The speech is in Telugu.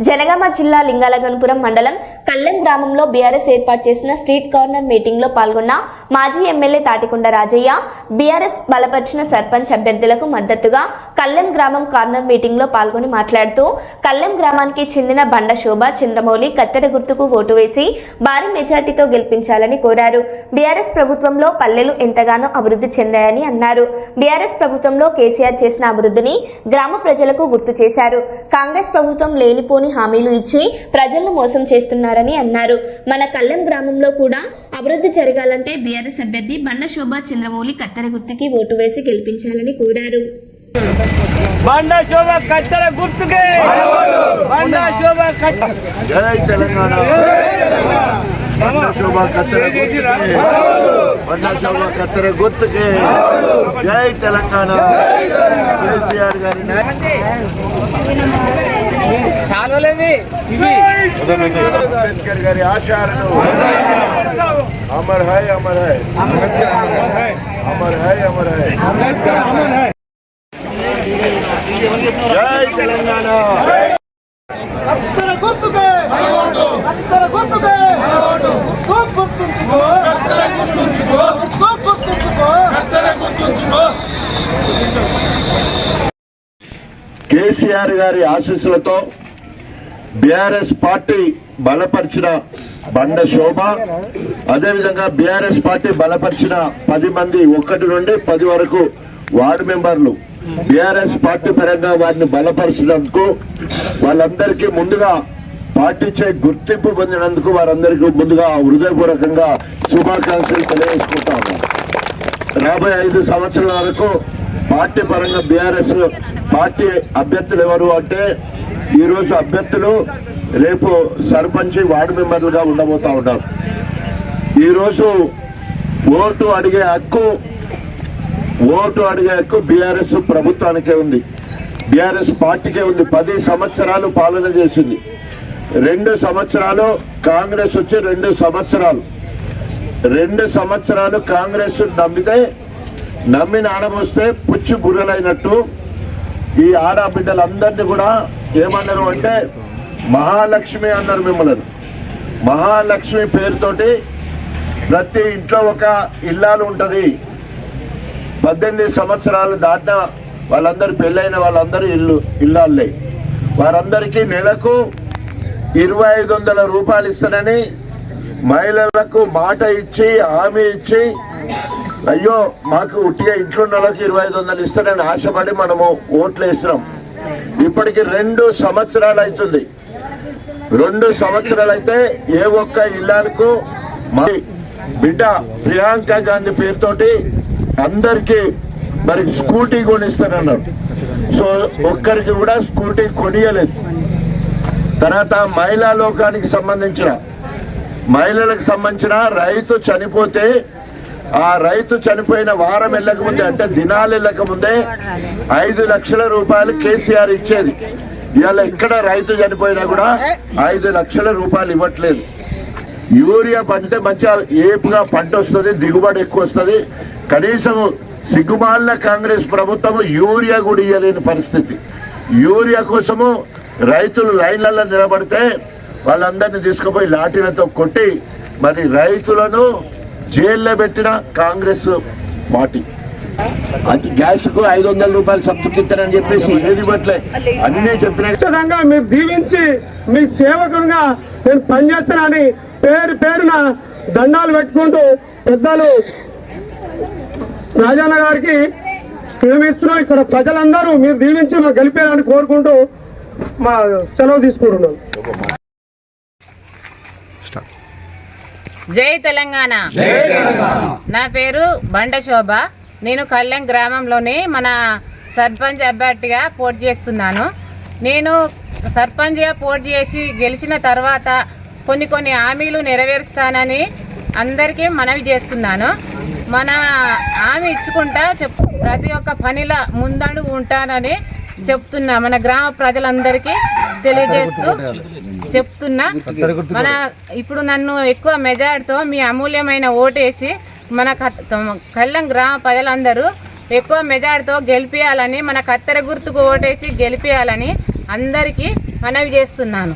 జనగామ జిల్లా లింగాలగనపురం మండలం కల్లెం గ్రామంలో బీఆర్ఎస్ ఏర్పాటు చేసిన స్ట్రీట్ కార్నర్ మీటింగ్లో పాల్గొన్న మాజీ ఎమ్మెల్యే తాటికొండ రాజయ్య బీఆర్ఎస్ బలపరిచిన సర్పంచ్ అభ్యర్థులకు మద్దతుగా కల్లెం గ్రామం కార్నర్ మీటింగ్లో పాల్గొని మాట్లాడుతూ కల్లెం గ్రామానికి చెందిన బండ శోభ చంద్రమౌళి కత్తెర గుర్తుకు ఓటు వేసి భారీ మెజార్టీతో గెలిపించాలని కోరారు. బీఆర్ఎస్ ప్రభుత్వంలో పల్లెలు ఎంతగానో అభివృద్ధి చెందాయని అన్నారు. బీఆర్ఎస్ ప్రభుత్వంలో కేసీఆర్ చేసిన అభివృద్ధిని గ్రామ ప్రజలకు గుర్తు చేశారు. కాంగ్రెస్ ప్రభుత్వం లేనిపోని హామీలు ఇచ్చి ప్రజలను మోసం చేస్తున్నారు చేస్తున్నారని అన్నారు. మన కల్లెం గ్రామంలో కూడా అభివృద్ధి జరగాలంటే బీఆర్ఎస్ అభ్యర్థి బండ శోభా చంద్రమౌళి కత్తెర గుర్తుకి ఓటు వేసి గెలిపించాలని కోరారు. బండ శోభ కత్తెర గుర్తుకే. బండ శోభ కత్తెర జై తెలంగాణ. బండ శోభ కత్తెర గుర్తుకే. బండ శోభ కత్తెర గుర్తుకే. జై తెలంగాణ. కేసీఆర్ గారి అంబేద్కర్ గారి ఆచారను అమర్ హై అమర్ హై. అమర్ హై అమర్ హై. జై తెలంగాణ. కత్తెర గుర్తుకే. గుర్తుకే. గుర్తు గుర్తుంచుకో. గుర్తుంచుకో. గుర్తు గుర్తుంచుకో గుర్తుంచుకో. కేసీఆర్ గారి ఆశీస్సులతో బీఆర్ఎస్ పార్టీ బలపరిచిన బండ శోభ అదేవిధంగా బీఆర్ఎస్ పార్టీ బలపరిచిన పది మంది ఒకటి నుండి పది వరకు వార్డు మెంబర్లు. బీఆర్ఎస్ పార్టీ పరంగా వారిని బలపరిచినందుకు వాళ్ళందరికీ ముందుగా పాటించే గుర్తింపు పొందినందుకు వారందరికీ ముందుగా హృదయపూర్వకంగా శుభాకాంక్షలు తెలియజేసుకుంటా యాభై రాబోయే ఐదు సంవత్సరాల వరకు పార్టీ పరంగా బీఆర్ఎస్ పార్టీ అభ్యర్థులు ఎవరు అంటే ఈరోజు అభ్యర్థులు రేపు సర్పంచ్ వార్డు మెంబర్లుగా ఉండబోతూ ఉన్నారు. ఈరోజు ఓటు అడిగే హక్కు ఓటు అడిగే హక్కు బీఆర్ఎస్ ప్రభుత్వానికే ఉంది. బీఆర్ఎస్ పార్టీకే ఉంది. పది సంవత్సరాలు పాలన చేసింది. రెండు సంవత్సరాలు కాంగ్రెస్ వచ్చి రెండు సంవత్సరాలు. రెండు సంవత్సరాలు కాంగ్రెస్ నమ్మితే నమ్మి నానబోస్తే పుచ్చి బుర్రలైనట్టు. ఈ ఆడబిడ్డలందరినీ కూడా ఏమన్నారు అంటే మహాలక్ష్మి అన్నారు మిమ్మల్ని. మహాలక్ష్మి పేరుతోటి ప్రతి ఇంట్లో ఒక ఇల్లాలు ఉంటుంది. పద్దెనిమిది సంవత్సరాలు దాటిన వాళ్ళందరూ పెళ్ళైన వాళ్ళందరూ ఇల్లు ఇల్లాళ్ళే వారందరికీ నెలకు ఇరవై ఐదు వందల రూపాయలు ఇస్తానని మహిళలకు మాట ఇచ్చి హామీ ఇచ్చి అయ్యో మాకు ఉట్టిగా ఇంట్లో ఉన్న వాళ్ళకి ఇరవై ఐదు వందలు ఇస్తారని ఆశపడి మనము ఓట్లు వేస్తున్నాం ఇప్పటికి రెండు సంవత్సరాలు అవుతుంది. రెండు సంవత్సరాలు అయితే ఏ ఒక్క ఇళ్ళకు బిడ్డ ప్రియాంక గాంధీ పేరుతోటి అందరికి మరి స్కూటీ కొనిస్తానన్నారు సో ఒక్కరికి కూడా స్కూటీ కొనియలేదు. తర్వాత మహిళా లోకానికి సంబంధించిన మహిళలకు సంబంధించిన రైతు చనిపోతే ఆ రైతు చనిపోయిన వారం వెళ్ళక ముందే అంటే దినాలు వెళ్ళక ముందే ఐదు లక్షల రూపాయలు కేసీఆర్ ఇచ్చేది. ఇవాళ ఎక్కడ రైతు చనిపోయినా కూడా ఐదు లక్షల రూపాయలు ఇవ్వట్లేదు. యూరియా పంటే మంచిగా ఏపుగా పంట వస్తుంది దిగుబడి ఎక్కువ వస్తుంది. కనీసం సిగ్గుమాలిన కాంగ్రెస్ ప్రభుత్వం యూరియా కూడా ఇవ్వలేని పరిస్థితి. యూరియా కోసము రైతులు లైన్లలో నిలబడితే వాళ్ళందరినీ తీసుకుపోయి లాఠీలతో కొట్టి మరి రైతులను జైల్లో పెట్టిన కాంగ్రెస్ పార్టీ. అది గ్యాస్కు ఐదు వందల రూపాయలు సబ్సిడీ ఇస్తారని చెప్పేసి ఏది పట్లే అన్నీ చెప్పినా ఖచ్చితంగా మీరు దీవించి మీ సేవకునిగా నేను పనిచేస్తానని పేరు పేరున దండాలు పెట్టుకుంటూ పెద్దలు రాజన్న గారికి ప్రేమిస్తున్నాం ఇక్కడ ప్రజలందరూ మీరు దీవించి మాకు గెలిపేయాలని కోరుకుంటూ మా సెలవు తీసుకుంటున్నాం. జై తెలంగాణ. నా పేరు బండ శోభ. నేను కళ్యాణ్ గ్రామంలోని మన సర్పంచ్ అభ్యర్థిగా పోటీ చేస్తున్నాను. నేను సర్పంచ్గా పోటీ చేసి గెలిచిన తర్వాత కొన్ని కొన్ని హామీలు నెరవేరుస్తానని అందరికీ మనవి చేస్తున్నాను. మన హామీ ఇచ్చుకుంటా చెప్ ప్రతి ఒక్క పనిలో ముందడుగు ఉంటానని చెప్తున్నా మన గ్రామ ప్రజలందరికీ తెలియజేస్తూ చెప్తున్నా. మన ఇప్పుడు నన్ను ఎక్కువ మెజార్టీతో మీ అమూల్యమైన ఓటేసి మన కళ్ళం గ్రామ ప్రజలందరూ ఎక్కువ మెజార్టీతో గెలిపించాలని మన కత్తెర గుర్తుకు ఓటేసి గెలిపించాలని అందరికీ మనవి చేస్తున్నాను.